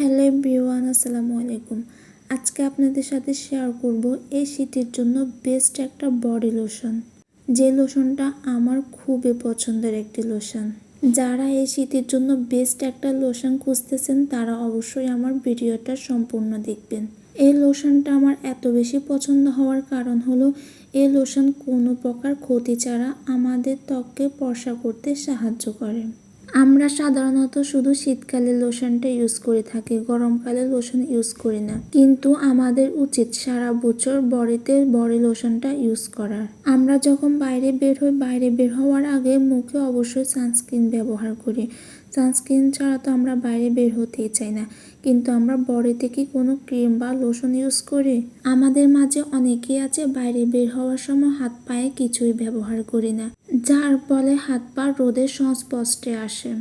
Hello বিওয়ান আসসালামু আলাইকুম। আজকে আপনাদের সাথে শেয়ার করব এই শীতের জন্য বেস্ট একটা বডি লোশন যে লোশনটা আমার খুবই পছন্দের একটি লোশন যারা এই শীতের জন্য বেস্ট একটা লোশন খুঁজতেছেন, তারা অবশ্যই আমার ভিডিওটা সম্পূর্ণ দেখবেন। এই লোশনটা আমার এত বেশি পছন্দ হওয়ার কারণ হলো, এই লোশন কোনো প্রকার ক্ষতি ছাড়া আমাদের ত্বককে ফর্সা করতে সাহায্য করে। আমরা সাধারণত শুধু শীতকালে লোশনটা ইউজ করে থাকি, গরমকালে লোশন ইউজ করি না। কিন্তু আমাদের উচিত সারা বছর বডিতে বডি লোশনটা ইউজ করার। আমরা যখন বাইরে বের হই, বাইরে বের হওয়ার আগে মুখে অবশ্যই সানস্ক্রিন ব্যবহার করি। সানস্ক্রিন ছাড়া তো আমরা বাইরে বের হতেই চাই না। কিন্তু আমরা বডিতে কি কোনো ক্রিম বা লোশন ইউজ করি? আমাদের মাঝে অনেকেই আছে, বাইরে বের হওয়ার সময় হাত পায়ে কিছুই ব্যবহার করি না। যার ফলে হাত পা রোদের সংস্পর্শে আসে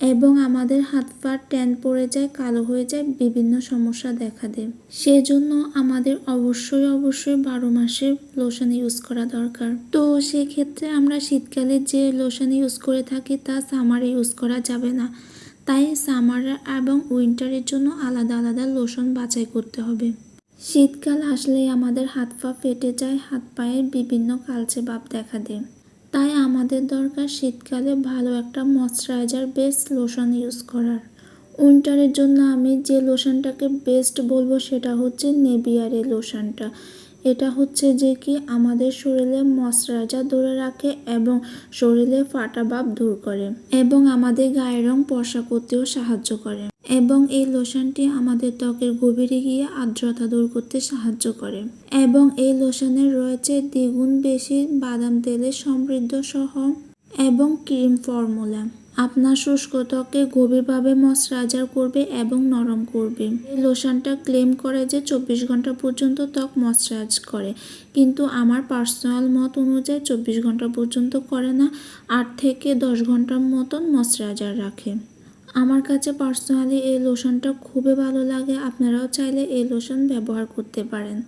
এবং আমাদের হাত পা ট্যান পড়ে যায়, কালো হয়ে যায়, বিভিন্ন সমস্যা দেখা দেয়। সেজন্য আমাদের অবশ্যই অবশ্যই বারো মাসে লোশন ইউজ করা দরকার। তো সেক্ষেত্রে আমরা শীতকালে যে লোশন ইউজ করে থাকি, তা সামারে ইউজ করা যাবে না। তাই সামার এবং উইন্টারের জন্য আলাদা আলাদা লোশন বাছাই করতে হবে। শীতকাল আসলেই আমাদের হাত পা ফেটে যায়, হাত পায়ে বিভিন্ন কালচে ভাব দেখা দেয়। তাই আমাদের দরকার শীতকালে ভালো একটা ময়শ্চারাইজার বেস্ট লোশন ইউজ করার। উইন্টারের জন্য আমি যে লোশনটাকে বেস্ট বলব সেটা হচ্ছে নেভিয়ারের লোশনটা। এটা হচ্ছে যে কি আমাদের শরীরে ময়শ্চারাইজার ধরে রাখে এবং শরীরে ফাটা ভাব দূর করে এবং আমাদের গায়ের রং পর্সা করতেও সাহায্য করে এবং এই লোশনটি আমাদের ত্বকের গভীরে গিয়ে আর্দ্রতা দূর করতে সাহায্য করে এবং এই লোশনের রয়েছে দ্বিগুণ বেশি বাদাম তেলে সমৃদ্ধ সহ এবং ক্রিম ফর্মুলা। আপনার শুষ্ক ত্বকে গভীরভাবে ময়শ্চারাইজার করবে এবং নরম করবে। এই লোশনটা ক্লেম করে যে চব্বিশ ঘণ্টা পর্যন্ত ত্বক ময়শ্চারাইজ করে। কিন্তু আমার পার্সোনাল মত অনুযায়ী চব্বিশ ঘণ্টা পর্যন্ত করে না, আট থেকে দশ ঘণ্টার মতন ময়শ্চারাইজার রাখে। আমার কাছে পার্সোনালি এই লোশনটা খুবই ভালো লাগে, আপনারাও চাইলে এই লোশন ব্যবহার করতে পারেন।